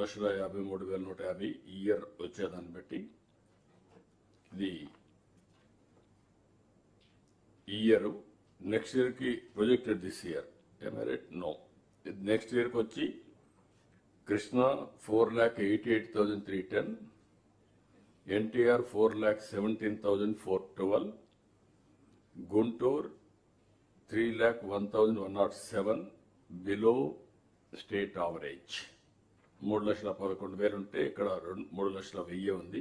లక్షల యాభై మూడు వేల నూట యాభై ఈ ఇయర్ వచ్చేదాన్ని బట్టి ఇది ఈ ఇయర్ నెక్స్ట్ ఇయర్కి ప్రొజెక్టెడ్ దిస్ ఇయర్. ఎమరేట్ నో నెక్స్ట్ ఇయర్కి వచ్చి Krishna four lakh eighty eight thousand three ten NTR four lakh seventeen thousand four twelve Guntur three lakh one thousand one not seven below state average. మూడు లక్షల పదకొండు వేలు ఉంటే ఇక్కడ రెండు మూడు లక్షల వెయ్యి ఉంది.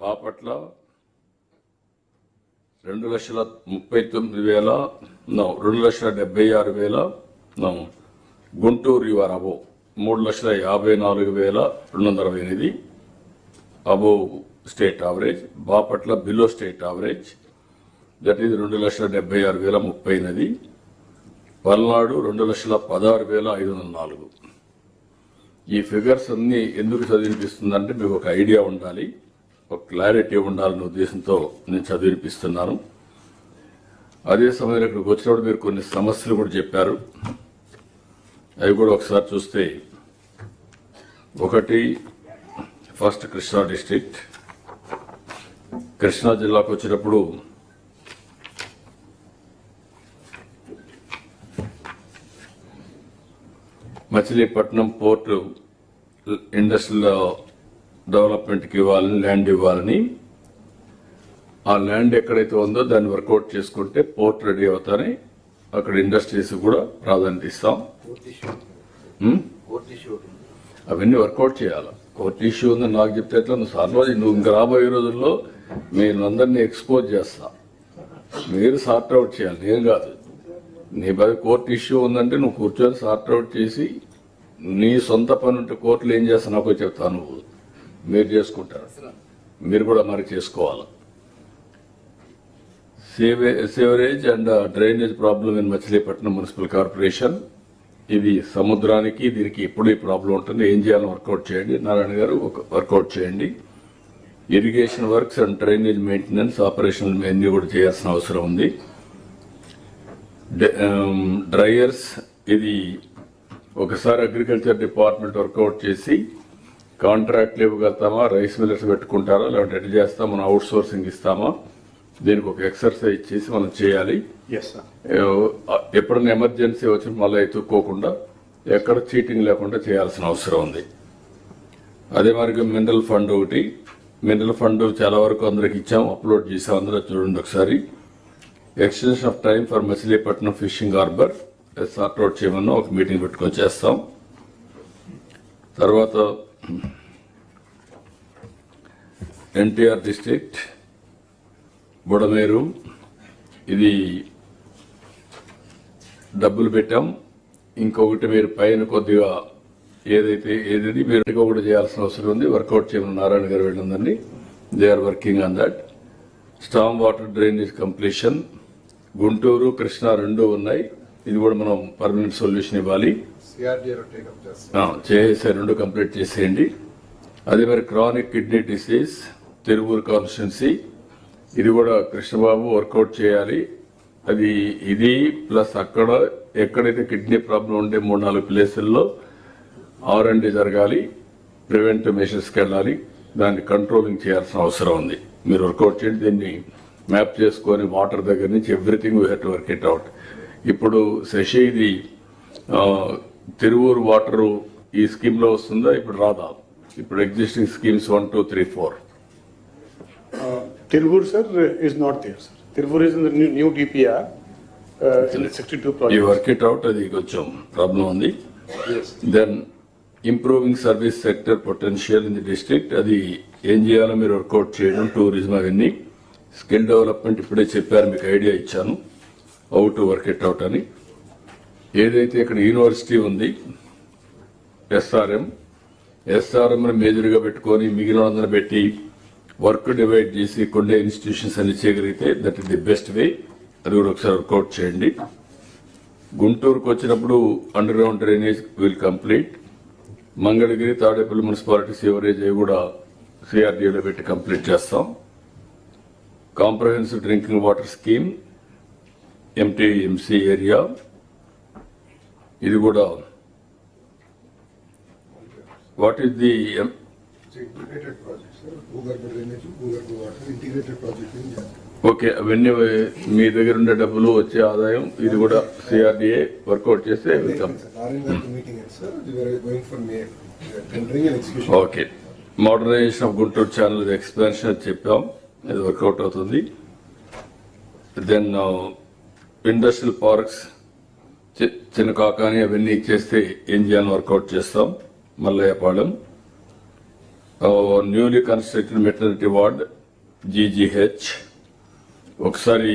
బాపట్ల రెండు లక్షల ముప్పై తొమ్మిది వేల రెండు లక్షల డెబ్బై ఆరు వేల గుంటూరు యువర్ అబో మూడు లక్షల యాభై నాలుగు వేల రెండు వందల అరవై ఎనిమిది. Above state average Bapatla below state average that is రెండు లక్షల డెబ్బై ఆరు వేల ముప్పై ఎనిమిది. పల్నాడు రెండు లక్షల పదహారు వేల ఐదు వందల నాలుగు. ఈ ఫిగర్స్ అన్ని ఎందుకు చదివినిపిస్తుందంటే మీకు ఒక ఐడియా ఉండాలి. ఒక క్లారిటీ ఉండాలనే ఉద్దేశంతో నేను చదివినిపిస్తున్నాను. అదే సమయంలో ఇక్కడికి వచ్చినప్పుడు మీరు కొన్ని సమస్యలు కూడా చెప్పారు. అవి కూడా ఒకసారి చూస్తే ఒకటి ఫస్ట్ కృష్ణా డిస్ట్రిక్ట్. కృష్ణా జిల్లాకు వచ్చినప్పుడు మచిలీపట్నం పోర్టు ఇండస్ట్రియల్ డెవలప్మెంట్కి ఇవ్వాలని ల్యాండ్ ఇవ్వాలని. ఆ ల్యాండ్ ఎక్కడైతే ఉందో దాన్ని వర్కౌట్ చేసుకుంటే పోర్ట్ రెడీ అవుతారని అక్కడ ఇండస్ట్రీస్ కూడా ప్రాధాన్యత ఇస్తాం? అవన్నీ వర్కౌట్ చేయాలి. కోర్ట్ ఇష్యూ ఉందని నాకు చెప్తే ఎట్లా? నువ్వు సార్వజీ నువ్వు ఇంకా రాబోయే రోజుల్లో మీరు అందరినీ ఎక్స్పోజ్ చేస్తా. మీరు సార్ట్ అవుట్ చేయాలి. నేను కాదు. నీ పై కోర్టు ఇష్యూ ఉందంటే నువ్వు కూర్చొని సార్ట్అవుట్ చేసి నీ సొంత పని ఉంటే కోర్టులు ఏం చేస్తా నాకు చెప్తాను నువ్వు. మీరు చేసుకుంటారు. మీరు కూడా మరి చేసుకోవాలి. సేవే sewerage and drainage problem in Machilipatnam municipal corporation. ఇది సముద్రానికి దీనికి ఎప్పుడు ఈ ప్రాబ్లం ఉంటుంది. ఏం చేయాలని వర్కౌట్ చేయండి. నారాయణ గారు ఒక వర్కౌట్ చేయండి. Irrigation works and drainage maintenance operational main కూడా చేయాల్సిన అవసరం ఉంది. డ్రైయర్స్ ఇది ఒకసారి అగ్రికల్చర్ డిపార్ట్మెంట్ వర్కౌట్ చేసి కాంట్రాక్ట్లు ఇవ్వగలుగుతామా? రైస్ మిల్లర్స్ పెట్టుకుంటారా? లేదంటే ఎట్లా చేస్తాం మనం అవుట్ సోర్సింగ్ ఇస్తామా? దీనికి ఒక ఎక్సర్సైజ్ చేసి మనం చేయాలి. ఎప్పుడైనా ఎమర్జెన్సీ వచ్చి మళ్ళీ ఎత్తుక్కోకుండా ఎక్కడ చీటింగ్ లేకుండా చేయాల్సిన అవసరం ఉంది. అదే మరి మినరల్ ఫండ్ ఒకటి. మినరల్ ఫండ్ చాలా వరకు అందరికి ఇచ్చాం అప్లోడ్ చేసాం. అందరూ చూడండి ఒకసారి. Extension of time for Machilipatnam fishing harbour sort out చేయమన్నా ఒక మీటింగ్ పెట్టుకొని చేస్తాం. తర్వాత ఎన్టీఆర్ డిస్ట్రిక్ట్ బుడమేరు. ఇది డబ్బులు పెట్టాం. ఇంకొకటి మీరు పైన కొద్దిగా ఏదైతే ఏది మీరు ఇంకొకటి చేయాల్సిన అవసరం ఉంది వర్కౌట్ చేయమని Narayana garu వెళ్ళిందండి. They are working on that storm water drainage completion Guntur Krishna రెండు ఉన్నాయి. ఇది కూడా మనం పర్మనెంట్ సొల్యూషన్ ఇవ్వాలి. చేసే రెండు కంప్లీట్ చేసేయండి. అదే మరి chronic kidney disease Tiruvuru constituency ఇది కూడా కృష్ణబాబు వర్కౌట్ చేయాలి. అది ఇది ప్లస్ అక్కడ ఎక్కడైతే కిడ్నీ ప్రాబ్లం ఉండే మూడు నాలుగు ప్లేసుల్లో ఆర్ అండ్ జరగాలి. ప్రివెంటివ్ మెషర్స్కి వెళ్ళాలి దాన్ని కంట్రోలింగ్ చేయాల్సిన అవసరం ఉంది. మీరు వర్కౌట్ చేయండి దీన్ని మ్యాప్ చేసుకొని వాటర్ దగ్గర నుంచి everything we have to work it out ఇప్పుడు శశి ఇది తిరువూరు వాటర్ ఈ స్కీమ్లో వస్తుందా ఇప్పుడు రాదా ఇప్పుడు existing schemes one two three four sir. Tiruvur is in the new, new DPR, uh, in the sixty-two ఈ. వర్క్ ఇట్ అవుట్ అది కొంచెం ప్రాబ్లం ఉంది. Then improving service sector potential in the district అది ఏం చేయాలో మీరు వర్కౌట్ చేయడం tourism అవన్నీ స్కిల్ డెవలప్మెంట్ ఇప్పుడే చెప్పారు మీకు ఐడియా ఇచ్చాను. How to work it out అని. ఏదైతే ఇక్కడ యూనివర్సిటీ ఉంది ఎస్ఆర్ఎం ఎస్ఆర్ఎంను మేజర్గా పెట్టుకొని మిగిలిన పెట్టి వర్క్ డివైడ్ చేసి కొన్ని ఇన్స్టిట్యూషన్స్ అన్ని చేయగలిగితే that is the best way అది కూడా ఒకసారి వర్కౌట్ చేయండి. గుంటూరుకు వచ్చినప్పుడు underground drainage will complete Mangalagiri Tadepalli municipality sewerage అవి కూడా సిఆర్డీఏలో పెట్టి కంప్లీట్ చేస్తాం. Comprehensive drinking water scheme MTMC area. ఇది కూడా వాట్ ఈస్ ది. ఓకే అవన్నీ మీ దగ్గర ఉండే డబ్బులు వచ్చే ఆదాయం ఇది కూడా సిఆర్డిఏ వర్కౌట్ చేస్తే వెళ్తాం. Okay. Modernisation of Guntur channel expansion చెప్పాం. ఇది వర్కౌట్ అవుతుంది. దెన్ ఇండస్ట్రియల్ పార్క్స్ చిన్న కాకాని అవన్నీ చేస్తే ఏం చేయాలని వర్కౌట్ చేస్తాం Mallayyapalem. Newly constructed maternity ward GGH ఒకసారి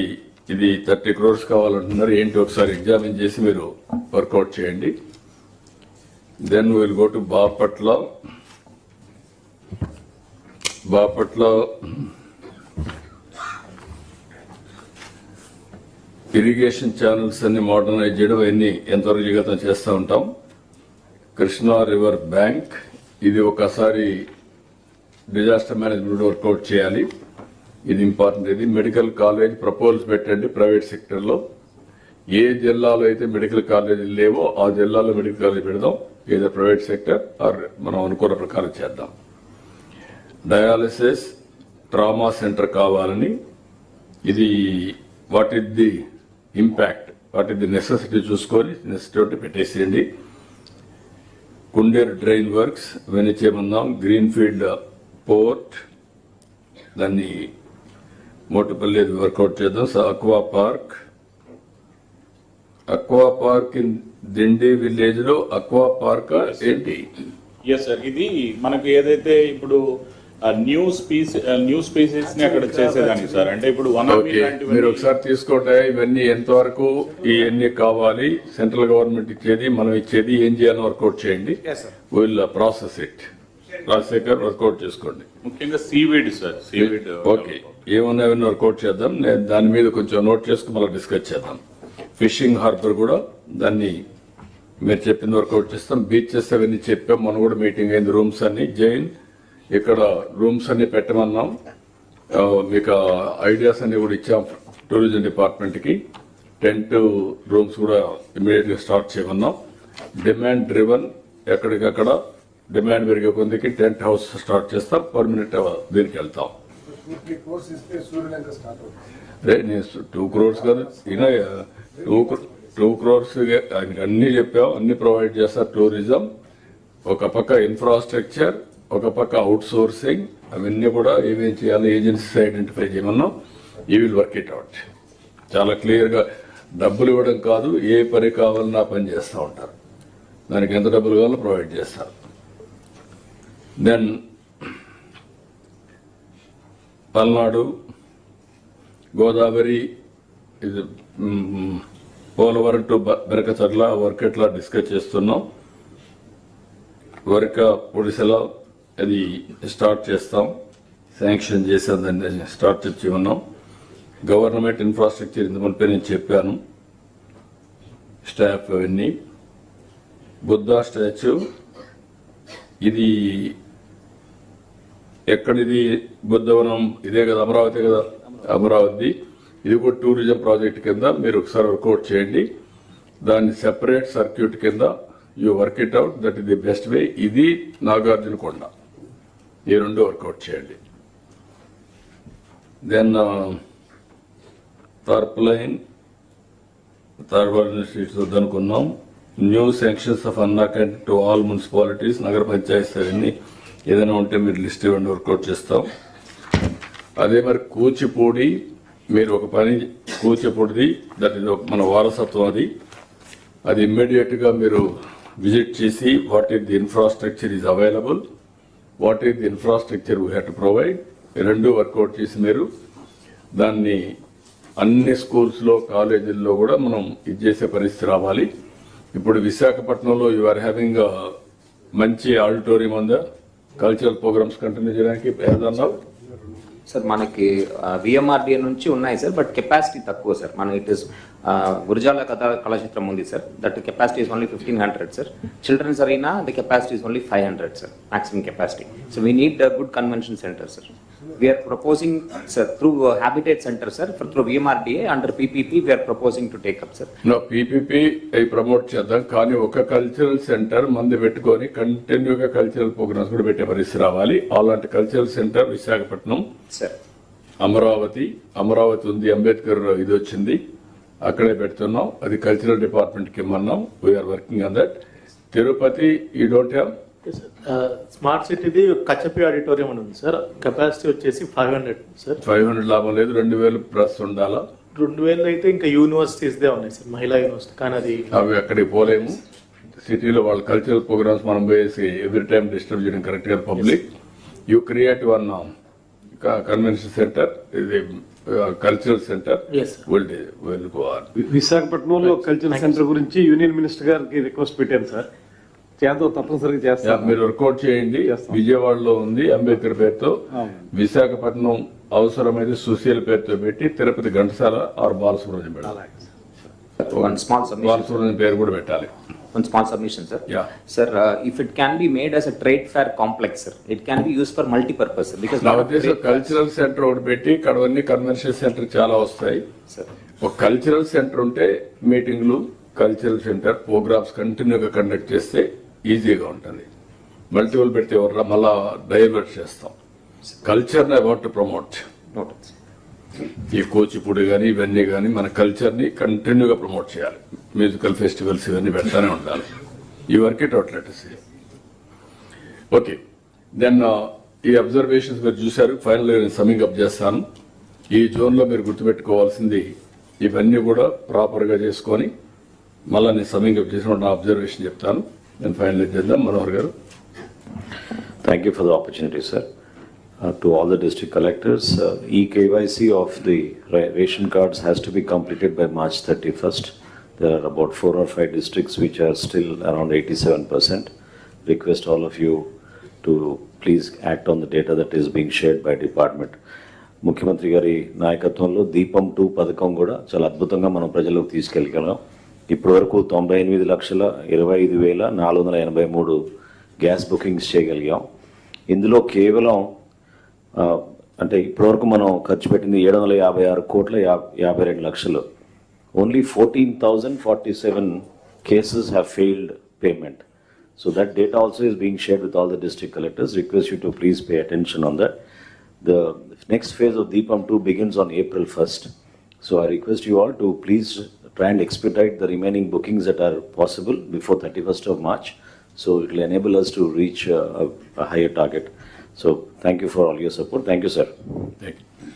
ఇది థర్టీ క్రోర్స్ కావాలంటున్నారు ఏంటి ఒకసారి ఎగ్జామిన్ చేసి మీరు వర్కౌట్ చేయండి. Then will go to Bapatla Bapatla irrigation channels అన్ని మోడర్నైజ్ చేయడం అన్ని ఎంతవరకు జీవితం చేస్తూ ఉంటాం. కృష్ణా రివర్ బ్యాంక్ ఇది ఒకసారి డిజాస్టర్ మేనేజ్మెంట్ వర్కౌట్ చేయాలి. ఇది ఇంపార్టెంట్. ఇది మెడికల్ కాలేజ్ ప్రపోజల్స్ పెట్టండి ప్రైవేట్ సెక్టర్లో. ఏ జిల్లాలో అయితే మెడికల్ కాలేజీలు లేవో ఆ జిల్లాలో మెడికల్ కాలేజ్ పెడదాం. ఏదో ప్రైవేట్ సెక్టర్ ఆర్ మనం అనుకున్న ప్రకారం చేద్దాం. డయాలసిస్ ట్రామా సెంటర్ కావాలని. ఇది what is the impact what is the necessity చూసుకొని నెసెసిటీ పెట్టేసేయండి. కుండేరు డ్రైన్ వర్క్స్ వెనిచేమందాం గ్రీన్ఫీల్డ్ గ్రీన్ ఫీల్డ్ పోర్ట్ దాన్ని మోటుపల్లి వర్కౌట్ చేద్దాం. So aqua park. Aqua park in Dindi విలేజ్లో అక్వా పార్క్ ఏంటి? ఎస్ సార్ ఇది మనకు ఏదైతే ఇప్పుడు న్యూ స్పీస్ న్యూ స్పీసీస్ని అక్కడ చేసేదానికి సార్. అంటే ఇప్పుడు వన్ ఓకే మీరు ఒకసారి తీసుకోండి. ఇవన్నీ ఎంతవరకు ఇవన్నీ కావాలి? సెంట్రల్ గవర్నమెంట్ ఇచ్చేది మనం ఇచ్చేది ఏం చేయాలని వర్కౌట్ చేయండి. Will process it Rajasekhar work out చేసుకోండి. ముఖ్యంగా సీవీడ్ సార్ సీవీడ్ ఓకే ఏమున్నాయని వర్కౌట్ చేద్దాం. నేను దాని మీద కొంచెం నోట్ చేసుకుని మళ్ళీ డిస్కస్ చేద్దాం. ఫిషింగ్ హార్బర్ కూడా దాన్ని మీరు చెప్పింది వర్కౌట్ చేస్తాం. బీచెస్ అవన్నీ చెప్పాం. మనం కూడా మీటింగ్ అయింది. రూమ్స్ అన్ని జైన్ ఇక్కడ రూమ్స్ అన్ని పెట్టమన్నాం. మీకు ఐడియాస్ అన్ని కూడా ఇచ్చాం టూరిజం డిపార్ట్మెంట్కి టెంట్ రూమ్స్ కూడా ఇమీడియట్గా స్టార్ట్ చేయమన్నాం. డిమాండ్ డ్రివన్ ఎక్కడికక్కడ డిమాండ్ పెరిగే కొందికి టెంట్ హౌస్ స్టార్ట్ చేస్తాం. పర్మనెంట్ దీనికి వెళ్తాం. రే నేను టూ క్రోర్స్ కాదు. ఈయన టూ టూ క్రోర్స్ ఆయనకి అన్ని చెప్పాం. అన్ని ప్రొవైడ్ చేస్తారు టూరిజం. ఒక పక్క ఇన్ఫ్రాస్ట్రక్చర్ ఒక పక్క అవుట్ సోర్సింగ్ అవన్నీ కూడా ఏమేం చేయాలో ఏజెన్సీస్ ఐడెంటిఫై చేయమన్నాం. ఈ విల్ వర్క్ ఇట్ అవుట్ చాలా క్లియర్గా డబ్బులు ఇవ్వడం కాదు ఏ పని కావాలన్నా పని చేస్తూ ఉంటారు. దానికి ఎంత డబ్బులు కావాలో ప్రొవైడ్ చేస్తారు. దెన్ పల్నాడు గోదావరి ఇది పోలవరం టు బెరకచర్ల వర్క్ ఎట్లా డిస్కస్ చేస్తున్నాం. వర్క పొడిసెల అది స్టార్ట్ చేస్తాం శాంక్షన్ చేసాం దాన్ని స్టార్ట్ చేసి ఉన్నాం. గవర్నమెంట్ ఇన్ఫ్రాస్ట్రక్చర్ ఇంత మునిపే నేను చెప్పాను. స్టాఫ్ అవన్నీ. బుద్ధా స్టాచ్యూ. ఇది ఎక్కడిది? బుద్ధవనం ఇదే కదా అమరావతి కదా? అమరావతి. ఇది కూడా టూరిజం ప్రాజెక్ట్ కింద మీరు ఒకసారి వర్కౌట్ చేయండి. దాన్ని సెపరేట్ సర్క్యూట్ కింద you work it out. That ఇది ది బెస్ట్ వే. ఇది నాగార్జున కొండ ఈ రెండు వర్కౌట్ చేయండి. దెన్ థర్ప్ లైన్ థర్డ్ స్ట్రీట్స్ వద్దనుకున్నాం. న్యూ సెంక్షన్స్ ఆఫ్ అన్నాకెట్ టు ఆల్ మున్సిపాలిటీస్ నగర పంచాయతీ అవన్నీ ఏదైనా ఉంటే మీరు లిస్ట్ ఇవ్వండి వర్కౌట్ చేస్తాం. అదే మరి కూచిపూడి మీరు ఒక పని కూచిపూడిది దట్ ఇది మన వారసత్వం అది. అది ఇమ్మీడియట్గా మీరు విజిట్ చేసి what is the infrastructure is available what is the infrastructure we have to provide? రెండు వర్కౌట్ చేసి మీరు దాన్ని అన్ని స్కూల్స్లో కాలేజీల్లో కూడా మనం ఇది చేసే పరిస్థితి రావాలి. ఇప్పుడు విశాఖపట్నంలో యు ఆర్ హ్యావింగ్ మంచి ఆడిటోరియం ఉందా? కల్చరల్ ప్రోగ్రామ్స్ కంటిన్యూ చేయడానికి ఏదన్నా సార్ మనకి విఎంఆర్డీఏ నుంచి ఉన్నాయి సార్ బట్ కెపాసిటీ తక్కువ సార్. మన ఇట్ ఇస్ గురజాల కథ కళాక్షేత్రం ఉంది sir that capacity is only fifteen hundred sir children's arena the capacity is only five hundred sir maximum capacity so we need good convention centre sir sir, through uh, Habitat Center, sir, for- through VMRDA, under PPP, we are proposing to take up, sir. నా PPP promote చేద్దాం. కానీ ఒక cultural centre మంది పెట్టుకొని కంటిన్యూగా cultural programmes కూడా పెట్టే పరిస్థితి రావాలి. అలాంటి cultural centre Visakhapatnam Sir, Amaravati Amaravati ఉంది అంబేద్కర్ ఇది వచ్చింది. అక్కడే పెడుతున్నాం. అది కల్చరల్ డిపార్ట్మెంట్కి ఇమ్మన్నాం we're working on that Tirupati ఈ డోంట్ హ్యావ్ స్మార్ట్ సిటీది కచ్చపి ఆడిటోరియం అని ఉంది సార్ కెపాసిటీ వచ్చేసి five hundred sir five hundred లాభం లేదు. రెండు వేలు ప్లస్ ఉండాలా? రెండు వేలు అయితే ఇంకా యూనివర్సిటీస్దే ఉన్నాయి సార్ మహిళా యూనివర్సిటీ కానీ అది అవి అక్కడికి పోలేము. సిటీలో వాళ్ళ కల్చరల్ ప్రోగ్రామ్స్ మనం పోయేసి ఎవ్రీ టైం డిస్టర్బ్ చేయడం కరెక్ట్గా public you create one convention centre ఇది కల్చరల్ సెంటర్ విశాఖపట్నంలో కల్చరల్ సెంటర్ గురించి యూనియన్ మినిస్టర్ గారికి రిక్వెస్ట్ పెట్టాను సార్ చేద్దాం తప్పనిసరిగా చేస్తాం మీరు వర్కౌట్ చేయండి. విజయవాడలో ఉంది అంబేద్కర్ పేరుతో. విశాఖపట్నం అవసరమైతే సుశీల్ పేరుతో పెట్టి తిరుపతి ఘంటసాల ఆర్ బాలసుబ్రహ్మణ్యం పెట్టాలి. బాలసుబ్రహ్మణ్యం పేరు కూడా పెట్టాలి. One small submission, sir. Yeah. Sir, uh, if it can be made as a trade fair complex, sir, it can be used for multi-purpose, sir, because trade fairs- cultural centre ఒకటి పెట్టి కడవన్నీ convention centre చాలా వస్తాయి Sir, ఒక cultural centre ఉంటే మీటింగ్లు cultural centre programmes కంటిన్యూగా conduct చేస్తే ఈజీగా ఉంటుంది మల్టిపుల్ పెడితే ఎవరు మళ్ళా డైవర్ట్ చేస్తాం కల్చర్ని అబౌట్ టు ప్రమోట్ sir. ఈ కూచిపూడి కానీ ఇవన్నీ కానీ మన కల్చర్ని కంటిన్యూగా ప్రమోట్ చేయాలి. మ్యూజికల్ ఫెస్టివల్స్ ఇవన్నీ పెడతానే ఉండాలి. Uh, ఈ work it out letters okay then ఈ అబ్జర్వేషన్స్ మీరు చూశారు. ఫైనల్ నేను సమింగ్ అప్ చేస్తాను. ఈ జోన్లో మీరు గుర్తుపెట్టుకోవాల్సింది ఇవన్నీ కూడా ప్రాపర్గా చేసుకొని మళ్ళీ నేను సమింగ్ అప్ చేసిన నా అబ్జర్వేషన్ చెప్తాను. నేను ఫైనల్ చేద్దాం. Manohar garu. Thank you for the sir. Uh, To all the district collectors, uh, e-KYC of the ra- ration cards has to be completed by March 31st. There are about four or five districts which are still around 87%. Request all of you to please act on the data that is being shared by department. ముఖ్యమంత్రి గారి నాయకత్వంలో దీపం two పథకం కూడా చాలా అద్భుతంగా మనం ప్రజలకు తీసుకెళ్ళగలం ఇప్పటి వరకు తొంభై ఎనిమిది లక్షల ఇరవై ఐదు వేల నాలుగు వందల ఎనభై మూడు గ్యాస్ బుకింగ్స్ చేయగలిగాం ఇందులో కేవలం ఆ, అంటే ఇప్పటివరకు మనం ఖర్చు పెట్టింది ఏడు వందల యాభై ఆరు కోట్ల యా- యాభై రెండు లక్షలు only fourteen thousand forty seven cases have failed payment so that data also is being shared with all the district collectors. Request you to please pay attention on that. The next phase of Deepam 2 begins on April 1st. So I request you all to please try and expedite the remaining bookings that are possible before 31st of March. So it will enable us to reach uh, a a higher target. So thank you for all your support. Thank you, sir. Thank you.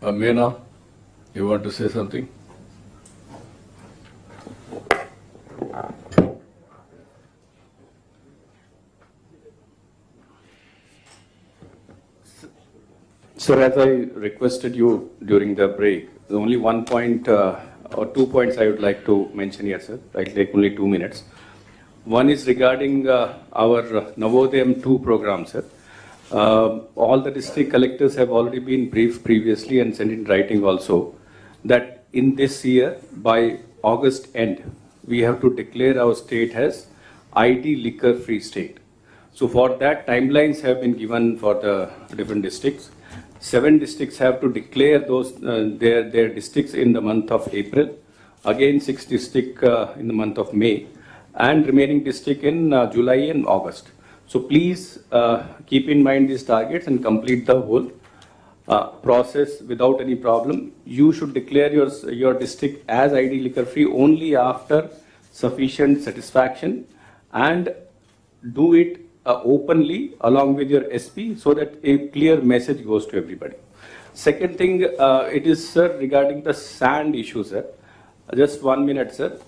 Uh, you want to say something? Sir, as I requested you during the break, the only one point uh, or two points I would like to mention here, sir. I'll take only two minutes. One is regarding uh, our Navodayam 2 program, sir. Uh, All the district collectors have already been briefed previously and sent in writing also that in this year, by August end, we have to declare our state as ID liquor-free state. So for that, timelines have been given for the different districts. Seven districts have to declare those, uh, their, their districts in the month of April. Again, six district uh, in the month of May and remaining district in uh, July and August. So please uh, keep in mind these targets and complete the whole uh, process without any problem. You should declare your, your district as ID liquor free only after sufficient satisfaction and do it uh, openly along with your SP so that a clear message goes to everybody. Second thing, uh, it is, sir, regarding the sand issue, sir. Just one minute, sir.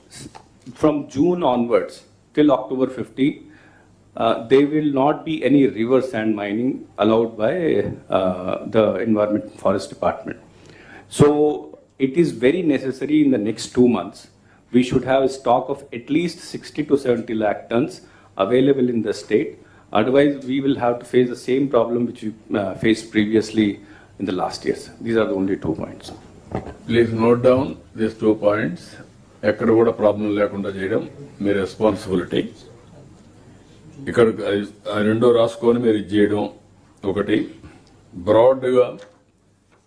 From June onwards till October 50, uh, there will not be any river sand mining allowed by uh, the Environment Forest Department. So it is very necessary in the next two months, we should have a stock of at least 60 to 70 lakh tons available in the state. Otherwise, we will have to face the same problem which we uh, faced previously in the last years. These are the only two points. Please note down this two points ఎక్కడ కూడా problem లేకుండా చేయడం మీ responsibility ఇక్కడ రెండో రాసుకొని మీరు చేయడం ఒకటి. బ్రాడ్గా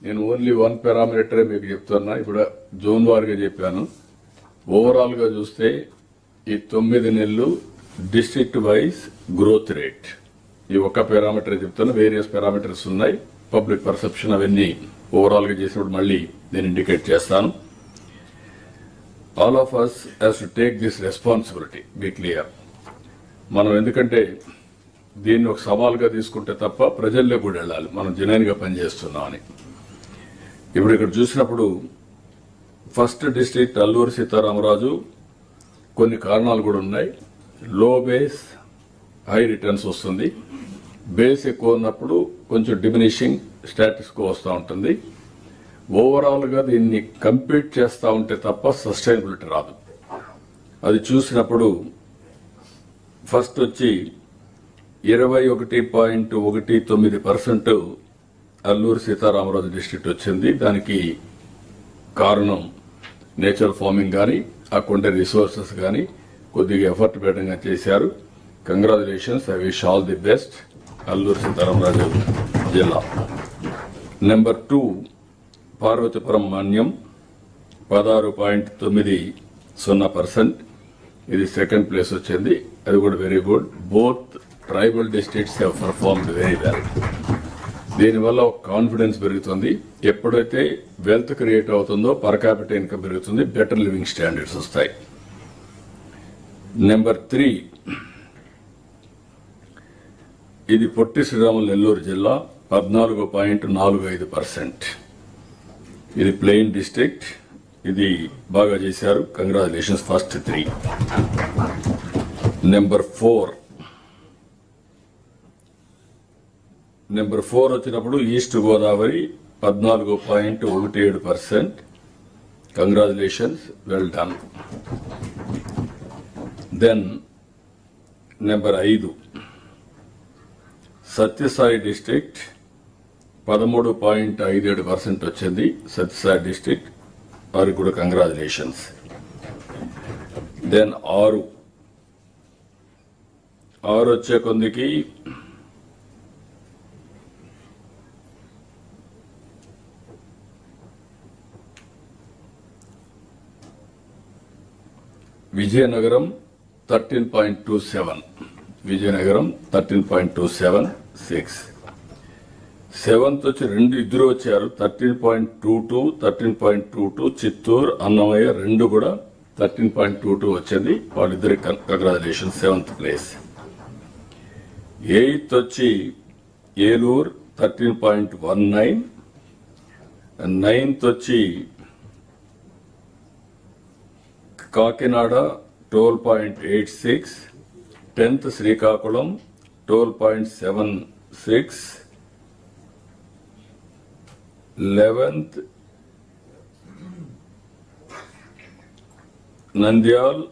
నేను ఓన్లీ వన్ పారామీటరే మీకు చెప్తున్నా. ఇప్పుడు జోన్ వారిగా చెప్పాను. ఓవరాల్గా చూస్తే ఈ తొమ్మిది నెలలు డిస్ట్రిక్ట్ వైజ్ గ్రోత్ రేట్ ఈ ఒక్క పారామీటర్ చెప్తున్నా. వేరియస్ పారామీటర్స్ ఉన్నాయి. పబ్లిక్ పర్సెప్షన్ అవన్నీ ఓవరాల్గా చేసినప్పుడు మళ్ళీ నేను ఇండికేట్ చేస్తాను. All of us has to take this responsibility be clear మనం ఎందుకంటే దీన్ని ఒక సవాల్గా తీసుకుంటే తప్ప ప్రజల్లో కూడా వెళ్ళాలి. మనం జనైన్గా పనిచేస్తున్నామని ఇప్పుడు ఇక్కడ చూసినప్పుడు ఫస్ట్ డిస్ట్రిక్ట్ అల్లూరి సీతారామరాజు కొన్ని కారణాలు కూడా ఉన్నాయి. లో బేస్ హై రిటర్న్స్ వస్తుంది. బేస్ ఎక్కువ ఉన్నప్పుడు కొంచెం డిమినిషింగ్ స్టాటస్ కో వస్తూ ఉంటుంది. ఓవరాల్గా దీన్ని కంపీట్ చేస్తూ ఉంటే తప్ప సస్టైనబిలిటీ రాదు. అది చూసినప్పుడు ఫస్ట్ వచ్చి ఇరవై ఒకటి పాయింట్ ఒకటి తొమ్మిది పర్సెంట్ అల్లూరు సీతారామరాజు డిస్ట్రిక్ట్ వచ్చింది. దానికి కారణం నేచురల్ ఫార్మింగ్ కానీ ఆ కొండ రిసోర్సెస్ కానీ కొద్దిగా ఎఫర్ట్ పెట్టడంగా చేశారు. Congratulations I wish all the best Alluri Sitaramaraju జిల్లా. నెంబర్ టూ పార్వతీపురం మాన్యం పదహారు పాయింట్ తొమ్మిది సున్నా పర్సెంట్. ఇది సెకండ్ ప్లేస్ వచ్చింది. అది కూడా very good both tribal districts have performed very well దీనివల్ల ఒక కాన్ఫిడెన్స్ పెరుగుతుంది. ఎప్పుడైతే వెల్త్ క్రియేట్ అవుతుందో పర్ క్యాపిటల్ ఇన్కమ్ పెరుగుతుంది బెటర్ లివింగ్ స్టాండర్డ్స్ వస్తాయి. నెంబర్ త్రీ ఇది పొట్టి శ్రీరాములు నెల్లూరు జిల్లా పద్నాలుగు పాయింట్ నాలుగు ఐదు పర్సెంట్ ఇది ప్లెయిన్ డిస్ట్రిక్ట్ ఇది బాగా చేశారు. Congratulations first three number four number four వచ్చినప్పుడు ఈస్ట్ గోదావరి పద్నాలుగు పాయింట్ ఒకటి ఏడు percent. Congratulations well done then number ఐదు. సత్యసాయి డిస్ట్రిక్ట్ పదమూడు పాయింట్ ఐదేడు పర్సెంట్ వచ్చింది. సత్యసాయి డిస్ట్రిక్ట్ వారికి కూడా కంగ్రాచులేషన్స్ దెన్ ఆరు. ఆరు వచ్చే కొందికి Vizianagaram thirteen point two seven Vizianagaram thirteen point two seven six seventh వచ్చి రెండు ఇద్దరు వచ్చారు. Thirteen point two two thirteen point two two Chittoor Annamayya రెండు కూడా థర్టీన్ పాయింట్ టూ టూ వచ్చింది. వాళ్ళిద్దరి కంగ్రాచులేషన్ సెవెంత్ ప్లేస్. ఎయిత్ వచ్చి Eluru thirteen point one nine. Ninth వచ్చి Kakinada twelve point eight six. Tenth Srikakulam twelve point seven six. Eleventh Nandyal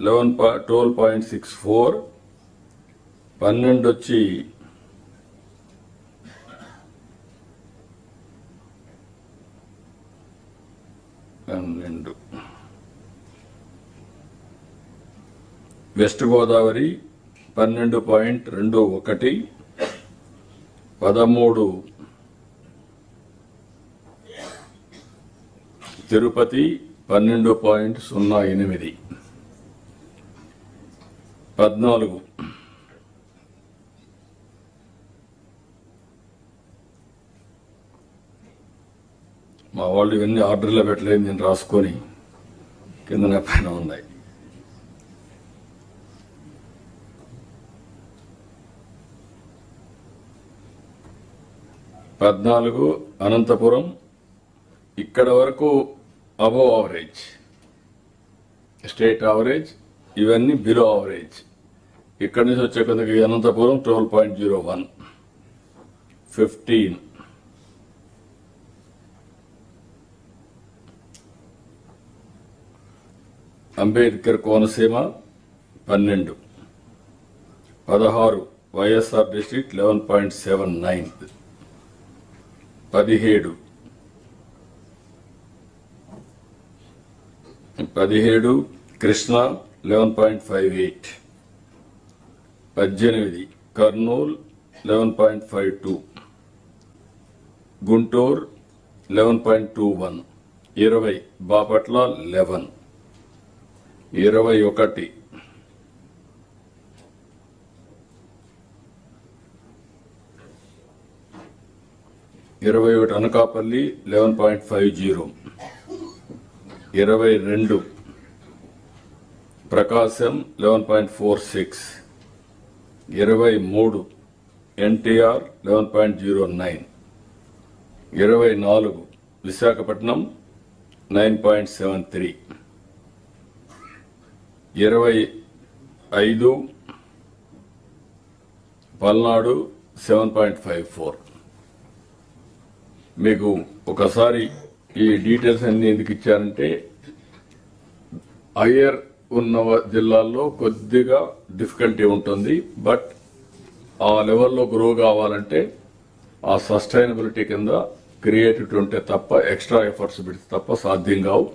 eleven twelve point six four. పన్నెండు వచ్చి పన్నెండు. West Godavari పన్నెండు point రెండు ఒకటి. పదమూడు తిరుపతి పన్నెండు పాయింట్ సున్నా ఎనిమిది. పద్నాలుగు. మా వాళ్ళు ఇవన్నీ ఆర్డర్లో పెట్టలేదు నేను రాసుకొని కింద పైన ఉన్నాయి. పద్నాలుగు అనంతపురం ఇక్కడ వరకు అబోవ్ అవరేజ్ స్టేట్ అవరేజ్ ఇవన్నీ బిలో అవరేజ్ ఇక్కడి నుంచి వచ్చే కొందరికి Anantapur twelve point zero one fifteen Ambedkar Konaseema పన్నెండు. పదహారు YSR district eleven point seven nine పదిహేడు పదిహేడు Krishna eleven point five eight. పద్దెనిమిది Kurnool eleven point five two. Guntur eleven point two one. ఇరవై బాపట్ల లెవెన్. ఇరవై ఒకటి. ఇరవై ఒకటి Anakapalli eleven point five zero. ఇరవై రెండు. Prakasam eleven point four six ఇరవై మూడు. NTR eleven point zero nine ఇరవై నాలుగు. Visakhapatnam nine point seven three ఇరవై ఐదు. Palnadu seven point five four మీకు ఒకసారి ఈ డీటెయిల్స్ అన్ని ఎందుకు ఇచ్చారంటే హయ్యర్ ఉన్న జిల్లాల్లో కొద్దిగా డిఫికల్టీ ఉంటుంది బట్ ఆ లెవెల్లో గ్రో కావాలంటే ఆ సస్టైనబిలిటీ కింద క్రియేటివిటీ ఉంటే తప్ప ఎక్స్ట్రా ఎఫర్ట్స్ పెడితే తప్ప సాధ్యం కావు.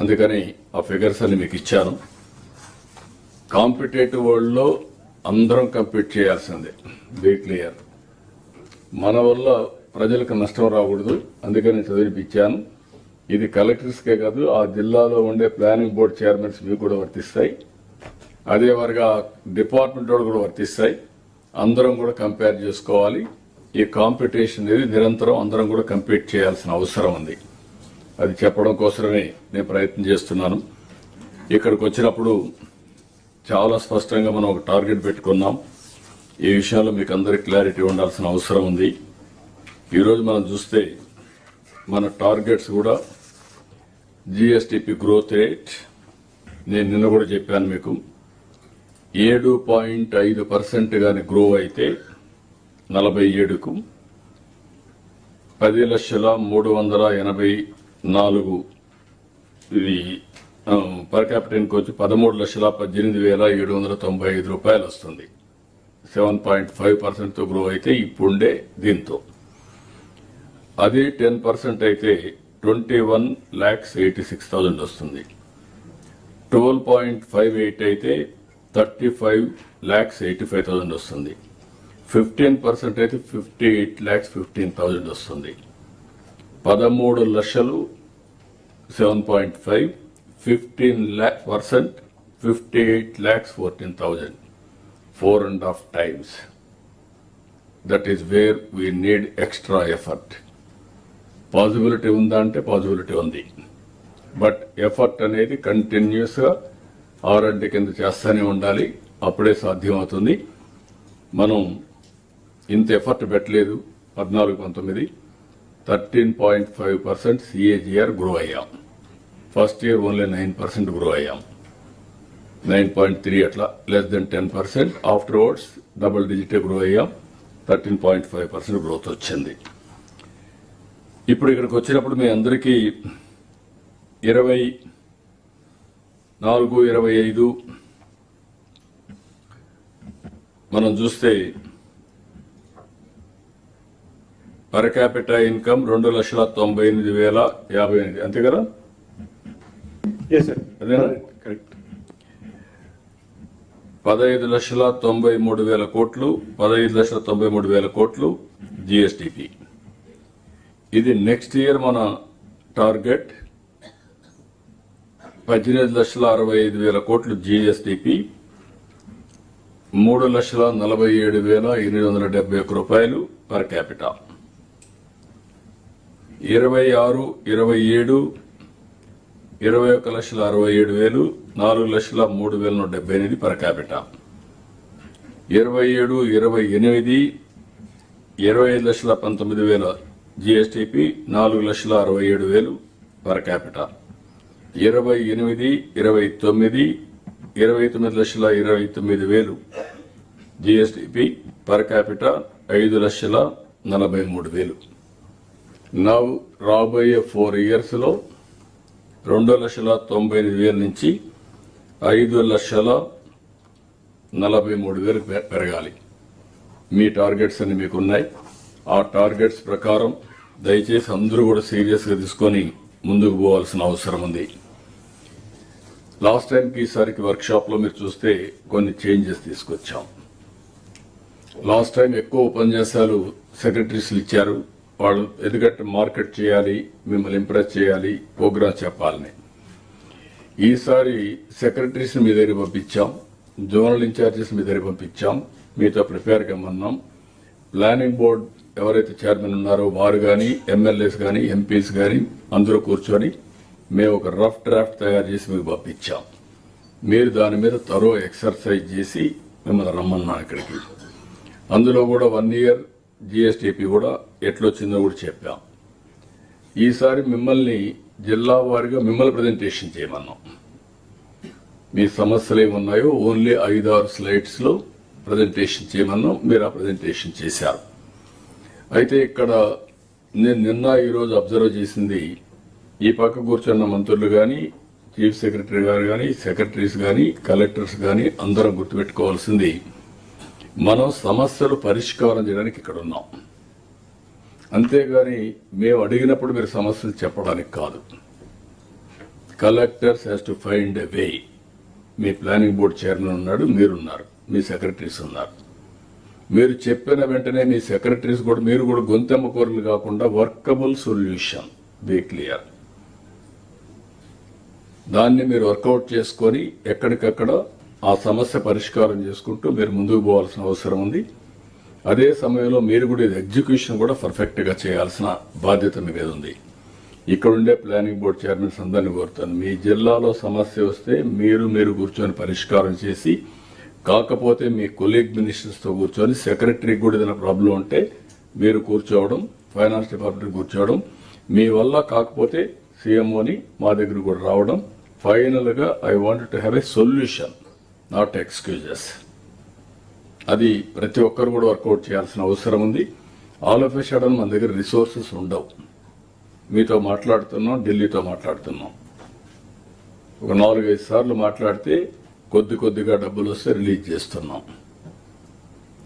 అందుకని ఆ ఫిగర్స్ అన్ని మీకు ఇచ్చాను. కాంపిటేటివ్ వరల్డ్లో అందరం కంపీట్ చేయాల్సిందే బీ క్లియర్. మన వల్ల ప్రజలకు నష్టం రాకూడదు అందుకని చదివిపించాను ఇది కలెక్టర్స్కే కాదు ఆ జిల్లాలో ఉండే ప్లానింగ్ బోర్డ్ చైర్మన్స్ మీకు కూడా వర్తిస్తాయి. అదే వరగా డిపార్ట్మెంట్ వాళ్ళు కూడా వర్తిస్తాయి. అందరం కూడా కంపేర్ చేసుకోవాలి. ఈ కాంపిటీషన్ అనేది నిరంతరం అందరం కూడా కంపీట్ చేయాల్సిన అవసరం ఉంది. అది చెప్పడం కోసమే నేను ప్రయత్నం చేస్తున్నాను. ఇక్కడికి వచ్చినప్పుడు చాలా స్పష్టంగా మనం ఒక టార్గెట్ పెట్టుకున్నాం. ఈ విషయంలో మీకు అందరికి క్లారిటీ ఉండాల్సిన అవసరం ఉంది. ఈరోజు మనం చూస్తే మన టార్గెట్స్ కూడా జిఎస్టిపి గ్రోత్ రేట్ నేను నిన్న కూడా చెప్పాను మీకు ఏడు పాయింట్ ఐదు పర్సెంట్ కానీ గ్రో అయితే నలభై ఏడుకు పది లక్షల మూడు వందల ఎనభై నాలుగు ఇది పర్ క్యాపిటల్కి వచ్చి పదమూడు లక్షల పద్దెనిమిది వేల ఏడు వందల తొంభై ఐదు రూపాయలు వస్తుంది. సెవెన్ పాయింట్ ఫైవ్ పర్సెంట్తో గ్రో అయితే ఇప్పుండే దీంతో. అదే టెన్ పర్సెంట్ అయితే twenty one lakhs eighty six thousand వస్తుంది. ట్వెల్వ్ పాయింట్ ఫైవ్ ఎయిట్ అయితే thirty five lakhs eighty five thousand వస్తుంది. ఫిఫ్టీన్ పర్సెంట్ అయితే fifty eight lakhs fifteen thousand వస్తుంది. పదమూడు లక్షలు seven point five fifteen lakh percent fifty eight lakhs fourteen thousand. Four and half times that is where we need extra effort possibility ఉందా అంటే possibility ఉంది. But effort అనేది కంటిన్యూస్గా RMD కింద చేస్తూనే ఉండాలి. అప్పుడే సాధ్యమవుతుంది. మనం ఇంత ఎఫర్ట్ పెట్టలేదు. పద్నాలుగు పంతొమ్మిది thirteen point five percent CAGR grow అయ్యాం. First year only nine percent grow అయ్యాం. నైన్ పాయింట్ త్రీ అట్లా less than ten percent. Afterwards double డిజిటే grow అయ్యాం. Thirteen point five percent growth వచ్చింది. ఇప్పుడు ఇక్కడికి వచ్చినప్పుడు మీ అందరికీ ఇరవై నాలుగు ఇరవై ఐదు మనం చూస్తే పర్ క్యాపిటల్ ఇన్కమ్ రెండు లక్షల తొంభై ఎనిమిది వేల యాభై ఎనిమిది. అంతే కదా? అదేనా? కరెక్ట్ పదహైదు లక్షల తొంభై మూడు వేల కోట్లు పదహైదు లక్షల తొంభై మూడు వేల కోట్లు జిఎస్టిపి ఇది నెక్స్ట్ ఇయర్ మన టార్గెట్ పద్దెనిమిది లక్షల అరవై ఐదు వేల కోట్లు జిఎస్టిపి మూడు లక్షల నలభై ఏడు వేల ఎనిమిది వందల డెబ్బై ఒక్క రూపాయలు పర్ క్యాపిటా ఇరవై ఆరు ఇరవై ఏడు ఇరవై ఒక్క లక్షల అరవై ఏడు వేలు నాలుగు లక్షల మూడు వేల నూట డెబ్బై ఎనిమిది పర్ క్యాపిటా ఇరవై ఏడు ఇరవై ఎనిమిది ఇరవై ఐదు లక్షల పంతొమ్మిది వేల జిఎస్టిపి నాలుగు లక్షల అరవై ఏడు వేలు పర్ క్యాపిటల్ ఇరవై ఎనిమిది ఇరవై తొమ్మిది ఇరవై తొమ్మిది లక్షల ఇరవై తొమ్మిది వేలు జిఎస్టిపి పర్ క్యాపిట ఐదు లక్షల నలభై మూడు వేలు. నవ్ రాబోయే ఫోర్ ఇయర్స్లో రెండు లక్షల తొంభై ఎనిమిది వేల నుంచి ఐదు లక్షల నలభై మూడు వేలు పె- పెరగాలి. మీ టార్గెట్స్ అన్ని మీకున్నాయి. ఆ టార్గెట్స్ ప్రకారం దయచేసి అందరూ కూడా సీరియస్గా తీసుకొని ముందుకు పోవాల్సిన అవసరం ఉంది. లాస్ట్ టైంకి ఈసారికి వర్క్షాప్లో మీరు చూస్తే కొన్ని చేంజెస్ తీసుకొచ్చాం. లాస్ట్ టైం ఎక్కువ ఉపన్యాసాలు సెక్రటరీస్లు ఇచ్చారు. వాళ్ళు ఎందుకంటే మార్కెట్ చేయాలి మిమ్మల్ని ఇంప్రెస్ చేయాలి ప్రోగ్రామ్ చెప్పాలని. ఈసారి సెక్రటరీస్ మీ దగ్గర పంపించాం జోనల్ ఇన్ఛార్జెస్ మీ దగ్గర పంపించాం మీతో ప్రిపేర్ కమ్మన్నాం ప్లానింగ్ బోర్డ్ ఎవరైతే చైర్మన్ ఉన్నారో వారు కానీ ఎమ్మెల్యేస్ కానీ ఎంపీస్ కానీ అందరూ కూర్చొని మేము ఒక రఫ్ డ్రాఫ్ట్ తయారు చేసి మీకు పంపించాం. మీరు దాని మీద తరో ఎక్సర్సైజ్ చేసి మిమ్మల్ని రమ్మన్నాను ఇక్కడికి. అందులో కూడా వన్ ఇయర్ జిఎస్టిపి కూడా ఎట్లొచ్చిందో కూడా చెప్పాం. ఈసారి మిమ్మల్ని జిల్లా వారిగా మిమ్మల్ని ప్రజెంటేషన్ చేయమన్నాం. మీ సమస్యలు ఏమున్నాయో ఓన్లీ ఐదు ఆరు స్లైడ్స్లో ప్రజెంటేషన్ చేయమన్నాం. మీరు ఆ ప్రజెంటేషన్ చేశారు. అయితే ఇక్కడ నేను నిన్న ఈరోజు అబ్జర్వ్ చేసింది ఈ పక్క కూర్చున్న మంత్రులు కానీ చీఫ్ సెక్రటరీ గారు కానీ సెక్రటరీస్ కానీ కలెక్టర్స్ కానీ అందరం గుర్తుపెట్టుకోవాల్సింది. మనం సమస్యలు పరిష్కారం చేయడానికి ఇక్కడ ఉన్నాం. అంతేగాని మేము అడిగినప్పుడు మీరు సమస్యలు చెప్పడానికి కాదు. Collectors has to find a way me planning board chairman ఉన్నాడు మీరున్నారు మీ సెక్రటరీస్ ఉన్నారు. మీరు చెప్పిన వెంటనే మీ సెక్రటరీస్ కూడా మీరు కూడా గొంతెమ్మ కూరలు కాకుండా వర్కబుల్ సొల్యూషన్. బీ క్లియర్ దాన్ని మీరు వర్కౌట్ చేసుకొని ఎక్కడికక్కడ ఆ సమస్య పరిష్కారం చేసుకుంటూ మీరు ముందుకు పోవాల్సిన అవసరం ఉంది. అదే సమయంలో మీరు కూడా ఇది ఎగ్జిక్యూషన్ కూడా పర్ఫెక్ట్గా చేయాల్సిన బాధ్యత మీ మీద ఉంది. ఇక్కడ ఉండే ప్లానింగ్ బోర్డు చైర్మన్స్ అందరినీ కోరుతాను. మీ జిల్లాలో సమస్య వస్తే మీరు మీరు కూర్చొని పరిష్కారం చేసి కాకపోతే మీ కొలీగ్ మినిస్టర్స్తో కూర్చొని సెక్రటరీకి కూడా ఏదైనా ప్రాబ్లం ఉంటే మీరు కూర్చోవడం ఫైనాన్స్ డిపార్ట్మెంట్ కూర్చోవడం మీ వల్ల కాకపోతే సీఎంఓని మా దగ్గర కూడా రావడం. ఫైనల్గా I want to have a solution not excuses. అది ప్రతి ఒక్కరు కూడా వర్కౌట్ చేయాల్సిన అవసరం ఉంది. ఆల్ ఆఫ్ ఎ సడన్ మన దగ్గర రిసోర్సెస్ ఉండవు. మీతో మాట్లాడుతున్నాం ఢిల్లీతో మాట్లాడుతున్నాం. ఒక నాలుగైదు సార్లు మాట్లాడితే కొద్ది కొద్దిగా డబ్బులు వస్తే రిలీజ్ చేస్తున్నాం.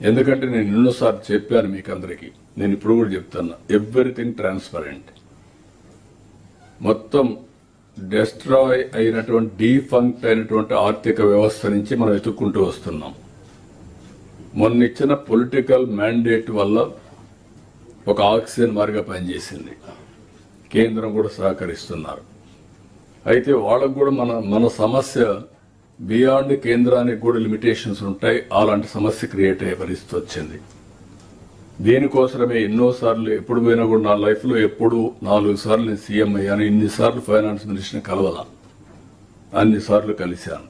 ఎందుకంటే నేను ఎన్నోసార్లు చెప్పాను మీకు అందరికీ నేను ఇప్పుడు కూడా చెప్తున్నా ఎవ్రీథింగ్ ట్రాన్స్పరెంట్ మొత్తం డెస్ట్రాయ్ అయినటువంటి డీఫంక్ట్ అయినటువంటి ఆర్థిక వ్యవస్థ నుంచి మనం వెతుక్కుంటూ వస్తున్నాం. మొన్న ఇచ్చిన పొలిటికల్ మ్యాండేట్ వల్ల ఒక ఆక్సిజన్ మారిగా పనిచేసింది. కేంద్రం కూడా సహకరిస్తున్నారు. అయితే వాళ్ళకు కూడా మన మన సమస్య బియాండ్ కేంద్రానికి కూడా లిమిటేషన్స్ ఉంటాయి. అలాంటి సమస్య క్రియేట్ అయ్యే పరిస్థితి వచ్చింది. దీనికోసమే ఎన్నోసార్లు ఎప్పుడు పోయినా కూడా నా లైఫ్లో ఎప్పుడు నాలుగు సార్లు నేను సీఎం అయ్యాను. ఇన్నిసార్లు ఫైనాన్స్ మినిస్టర్ని కలవదా అన్ని సార్లు కలిశాను.